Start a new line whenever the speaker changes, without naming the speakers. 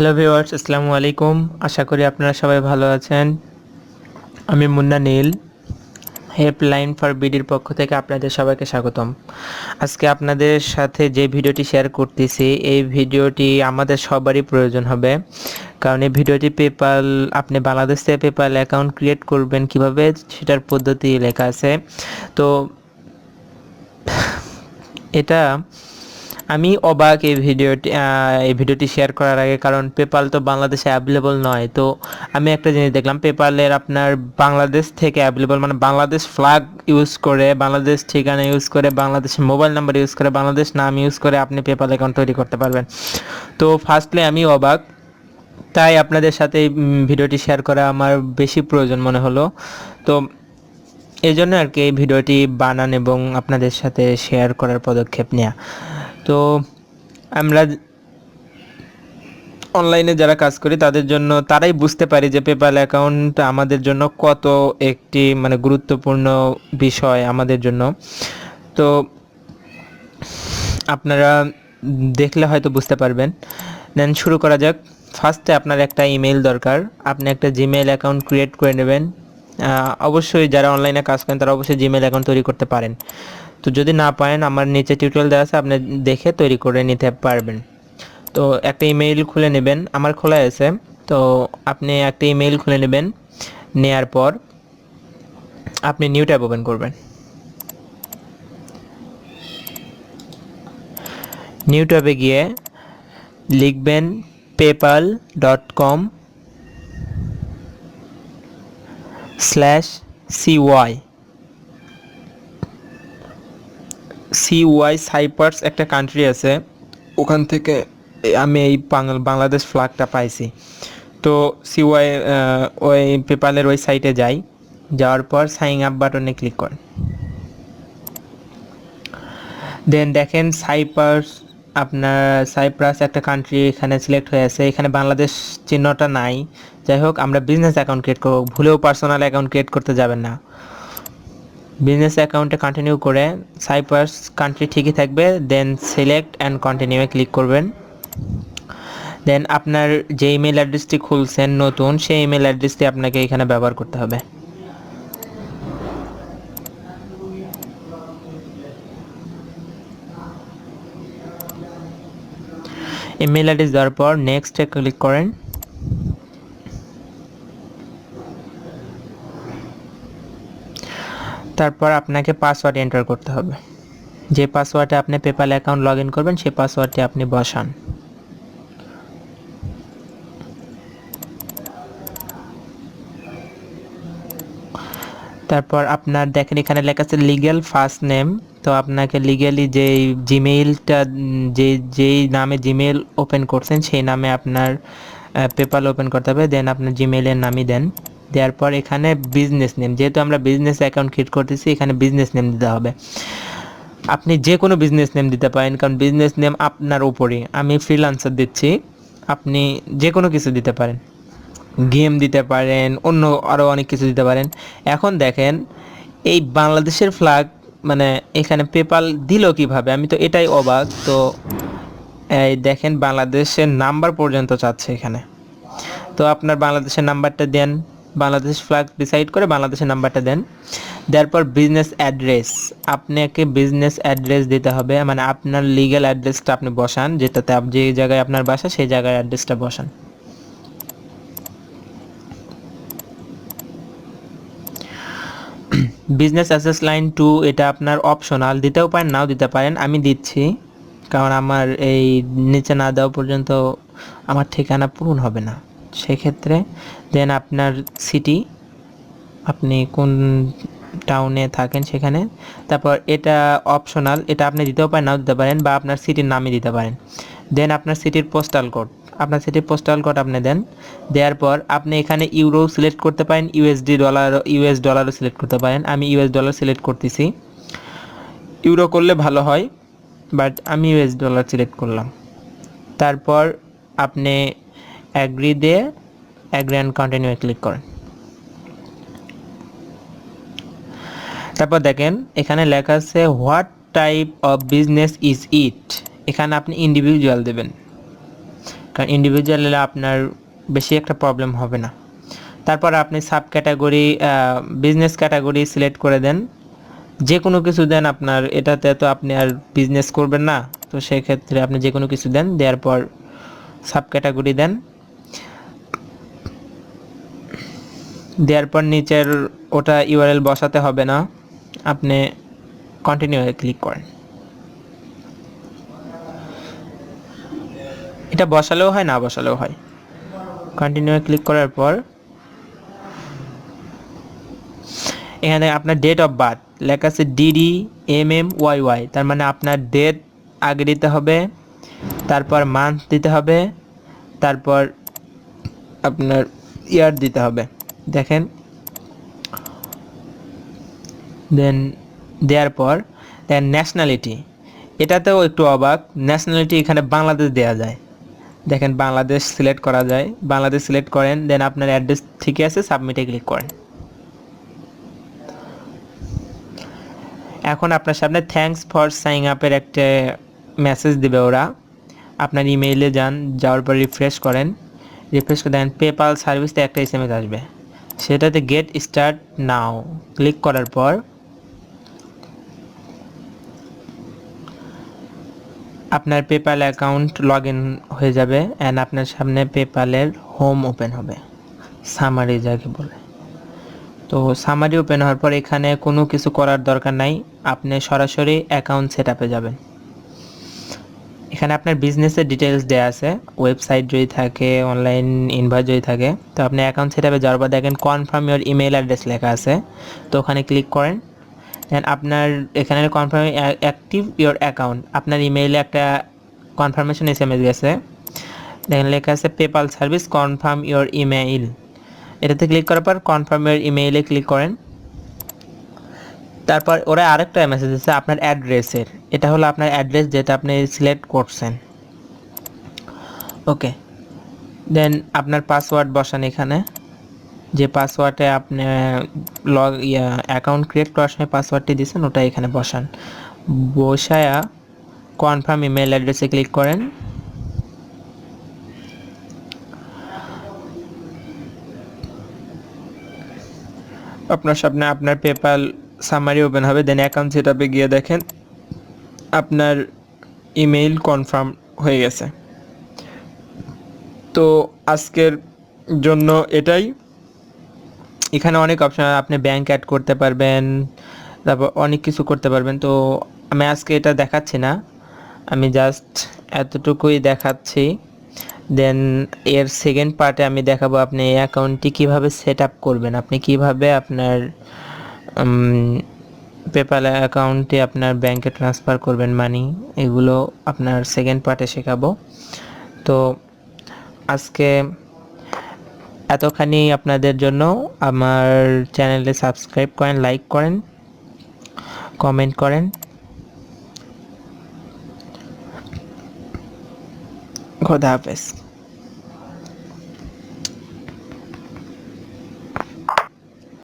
Hello viewers আসসালামু আলাইকুম আশা করি আপনারা সবাই ভালো আছেন। আমি মুন্না নীল, হেল্পলাইন ফর বিডির পক্ষ থেকে আপনাদের সবাইকে স্বাগতম। আজকে আপনাদের সাথে যে ভিডিওটি শেয়ার করতেছি, এই ভিডিওটি আমাদের সবারই প্রয়োজন হবে। কারণ এই ভিডিওটি পেপাল আপনি বাংলাদেশ থেকে পেপাল অ্যাকাউন্ট ক্রিয়েট করবেন কীভাবে, সেটার পদ্ধতি লেখা আছে। তো, এটা আমি অবাক এই ভিডিওটি এই ভিডিওটি শেয়ার করার আগে, কারণ পেপাল তো বাংলাদেশে অ্যাভেলেবল নয়। তো আমি একটা জিনিস দেখলাম পেপালের আপনার বাংলাদেশ থেকে অ্যাভেলেবল মানে বাংলাদেশ ফ্ল্যাগ ইউজ করে, বাংলাদেশ ঠিকানা ইউজ করে বাংলাদেশের মোবাইল নাম্বার ইউজ করে, বাংলাদেশ নাম ইউজ করে আপনি পেপাল অ্যাকাউন্ট তৈরি করতে পারবেন। তো ফার্স্টলি আমি অবাক, তাই আপনাদের সাথে ভিডিওটি শেয়ার করা আমার বেশি প্রয়োজন মনে হলো। তো এই জন্য আর কি এই ভিডিওটি বানান এবং আপনাদের সাথে শেয়ার করার পদক্ষেপ নেওয়া তো আমরা অনলাইনে যারা কাজ করি, তাদের জন্য তারাই বুঝতে পারি যে পেপাল অ্যাকাউন্ট আমাদের জন্য কত একটি মানে গুরুত্বপূর্ণ বিষয় আমাদের জন্য। তো আপনারা দেখলে হয়তো বুঝতে পারবেন। দেন শুরু করা যাক। ফার্স্টে আপনার একটা ইমেল দরকার। আপনি একটা জিমেল অ্যাকাউন্ট ক্রিয়েট করে নেবেন। অবশ্যই যারা অনলাইনে কাজ করেন, তারা অবশ্যই জিমেল অ্যাকাউন্ট তৈরি করতে পারেন। তো যদি না পারেন, আমার নিচে টিউটোরিয়াল দেওয়া আছে, আপনি দেখে তৈরি করে নিতে পারবেন। তো একটা ইমেইল খুলে নেবেন, আমার খোলা আছে। তো আপনি একটা ইমেইল খুলে নেবেন, নেয়ার পর আপনি নিউ ট্যাব ওপেন করবেন। নিউ ট্যাবে গিয়ে লিখবেন PayPal dot com slash CY CY Cyprus একটা কান্ট্রি আছে। ওখান থেকে আমি এই বাংল- বাংলাদেশ ফ্ল্যাগটা পাইছি। তো সিওয়াই ওই পেপালের ওই সাইটে যাই। যাওয়ার পর সাইন আপ বাটনে ক্লিক করেন দেন দেখেন সাইপার্স আপনার সাইপ্রাস একটা কান্ট্রি এখানে সিলেক্ট হয়ে আছে। এখানে বাংলাদেশ চিহ্নটা নাই। যাই হোক, আমরা বিজনেস অ্যাকাউন্ট ক্রিয়েট করব। ভুলেও পার্সোনাল অ্যাকাউন্ট ক্রিয়েট করতে যাবেন না। বিজনেস অ্যাকাউন্টে কন্টিনিউ করে সাইপার্স কান্ট্রি ঠিকই থাকবে দেন সিলেক্ট অ্যান্ড কন্টিনিউয়ে ক্লিক করবেন। দেন আপনার যে ইমেল অ্যাড্রেসটি খুলছেন নতুন, সেই ইমেল অ্যাড্রেসটি আপনাকে এখানে ব্যবহার করতে হবে। ইমেল অ্যাড্রেস দেওয়ার পর নেক্সটে ক্লিক করেন। তারপর আপনাকে পাসওয়ার্ড এন্টার করতে হবে। যে পাসওয়ার্ডে আপনি পেপ্যাল অ্যাকাউন্ট লগ ইন করবেন, সেই পাসওয়ার্ডটি আপনি বসান। তারপর আপনার দেখেন, এখানে লেখা আছে লিগ্যাল ফার্স্ট নেম তো আপনাকে লিগ্যালি যে জিমেইলটা যে, যেই নামে জিমেইল ওপেন করছেন, সেই নামে আপনার পেপাল ওপেন করতে হবে। দেন আপনার জিমেইলের নামই দেন। দেওয়ার পর এখানে বিজনেস নেম যেহেতু আমরা বিজনেস অ্যাকাউন্ট ক্রিয়েট করতেছি, এখানে বিজনেস নেম দিতে হবে। আপনি যে কোনো বিজনেস নেম দিতে পারেন, কারণ বিজনেস নেম আপনার উপরই। আমি ফ্রিলান্সার দিচ্ছি, আপনি যে কোনো কিছু দিতে পারেন। গেম দিতে পারেন, অন্য আরও অনেক কিছু দিতে পারেন। এখন দেখেন, এই বাংলাদেশের ফ্ল্যাগ মানে এখানে পেপাল দিল কীভাবে? আমি তো এটাই অবাক। তো, এই দেখেন বাংলাদেশের নাম্বার পর্যন্ত চাচ্ছে এখানে। তো আপনার বাংলাদেশের নাম্বারটা দেন। বাংলাদেশ ফ্ল্যাগ ডিসাইড করে বাংলাদেশের নাম্বারটা দেন। দেওয়ার পর বিজনেস অ্যাড্রেস আপনাকে বিজনেস অ্যাড্রেস দিতে হবে। মানে আপনার লিগ্যাল অ্যাড্রেসটা আপনি বসান, যেটাতে যে জায়গায় আপনার বাসা, সেই জায়গার অ্যাড্রেসটা বসান। বিজনেস অ্যাসেস লাইন টু এটা আপনার অপশনাল দিতেও পারেন, নাও দিতে পারেন। আমি দিচ্ছি, কারণ আমার এই নিচে না দেওয়া পর্যন্ত আমার ঠিকানা পূরণ হবে না। সেক্ষেত্রে দেন আপনার সিটি আপনি কোন টাউনে থাকেন সেখানে, তারপর এটা অপশনাল এটা আপনি দিতেও পারেন, নাও দিতে পারেন, বা আপনার সিটির নামই দিতে পারেন। দেন আপনার সিটির পোস্টাল কোড আপনার সিটির পোস্টাল কোড আপনি দেন, দেওয়ার পর আপনি এখানে ইউরো সিলেক্ট করতে পারেন ইউএসডি ডলার ইউএস ডলারও সিলেক্ট করতে পারেন, আমি ইউএস ডলার সিলেক্ট করতেছি। ইউরো করলে ভালো হয় বাট আমি ইউএস ডলার সিলেক্ট করলাম। তারপর আপনি অ্যাগ্রি দিয়ে অ্যাগ্রি অ্যান্ড কন্টিনিউ ক্লিক করেন। তারপর দেখেন, এখানে লেখা আছে what type of business is it এখানে আপনি ইন্ডিভিজুয়াল দেবেন। কারণ ইন্ডিভিজুয়াল হলে আপনার বেশি একটা প্রবলেম হবে না। তারপর আপনি sub category business category select করে দেন। যে কোনো কিছু দেন আপনার, এটাতে তো আপনি আর বিজনেস করবেন না। তো সেক্ষেত্রে আপনি যে কোনো কিছু দেন, দেওয়ার পর সাব ক্যাটাগরি দেন। দেওয়ার পর নিচের ওটা ইউআরএল বসাতে হবে না। আপনি কন্টিনিউ ক্লিক করেন। এটা বসালেও হয়, না বসালেও হয়। কন্টিনিউ ক্লিক করার পর এখানে আপনার ডেট অফ বার্থ লেখা আছে DD M M Y Y তার মানে আপনার ডেট আগে দিতে হবে, তারপর মান্থ দিতে হবে, তারপর আপনার ইয়ার দিতে হবে। দেখেন। দেন দেওয়ার পর দেন ন্যাশনালিটি এটাতেও একটু অবাক ন্যাশনালিটি এখানে বাংলাদেশ দেওয়া যায়। দেখেন, বাংলাদেশ সিলেক্ট করা যায়। বাংলাদেশ সিলেক্ট করেন দেন আপনার অ্যাড্রেস ঠিকই আছে সাবমিটে ক্লিক করেন। এখন আপনার সামনে থ্যাঙ্কস ফর সাইন আপের একটা মেসেজ দেবে ওরা। আপনার ইমেইলে যান, যাওয়ার পর রিফ্রেশ করেন। রিফ্রেশ করে দেন পেপাল সার্ভিসতে একটা এস এম এস আসবে। সেটাতে গেট স্টার্ট নাও ক্লিক করার পর আপনার পেপাল অ্যাকাউন্ট লগ হয়ে যাবে অ্যান্ড আপনার সামনে পেপালের হোম ওপেন হবে। সামারি যাকে বলে। তো সামারি ওপেন হওয়ার পর এখানে কোনো কিছু করার দরকার নাই। আপনি সরাসরি অ্যাকাউন্ট সেট যাবেন। এখানে আপনার বিজনেসের ডিটেলস দেওয়া আছে। ওয়েবসাইট যদি থাকে অনলাইন ইনভাইট যদি থাকে, তো আপনি অ্যাকাউন্ট সেট আপে যাওয়ার পর দেখেন কনফার্ম ইউর ইমেল অ্যাড্রেস লেখা আছে। তো ওখানে ক্লিক করেন। দেন আপনার এখানে কনফার্ম অ্যাক্টিভ ইউর অ্যাকাউন্ট আপনার ইমেইলে একটা কনফার্মেশন এস এম এস গেছে। দেখেন লেখা আছে PayPal service confirm your email এটাতে ক্লিক করার পর কনফার্ম ইউর ইমেইলে ক্লিক করেন। তারপর ওরা আরেকটা মেসেজ দিচ্ছে আপনার অ্যাড্রেসের এটা হলো আপনার অ্যাড্রেস যেটা আপনি সিলেক্ট করছেন। ওকে দেন আপনার পাসওয়ার্ড বসান এখানে। যে পাসওয়ার্ডে আপনি লগ ইয়া অ্যাকাউন্ট ক্রিয়েট করার সময় পাসওয়ার্ডটি দিয়েছেন ওটা এখানে বসান। বসায়া কনফার্ম ইমেল অ্যাড্রেসে ক্লিক করেন। আপনার সামনে আপনার পেপাল সামারি ওপেন হবে দেন অ্যাকাউন্ট সেট আপে গিয়ে দেখেন আপনার ইমেইল কনফার্ম হয়ে গেছে। তো আজকের জন্য এটাই। এখানে অনেক অপশন আপনি ব্যাংক অ্যাড করতে পারবেন, তারপর অনেক কিছু করতে পারবেন। তো আমি আজকে এটা দেখাচ্ছি না, আমি জাস্ট এতটুকুই দেখাচ্ছি। দেন এর সেকেন্ড পার্টে আমি দেখাবো আপনি এই অ্যাকাউন্টটি কীভাবে সেট আপ করবেন, আপনি কীভাবে আপনার পেপাল অ্যাকাউন্টে আপনার ব্যাংকে ট্রান্সফার করবেন মানি এগুলো আপনার সেকেন্ড পার্টে শেখাবো। তো আজকে এতখানি আপনাদের জন্য। আমার চ্যানেলে সাবস্ক্রাইব করেন লাইক করেন কমেন্ট করেন। খোদা হাফেজ।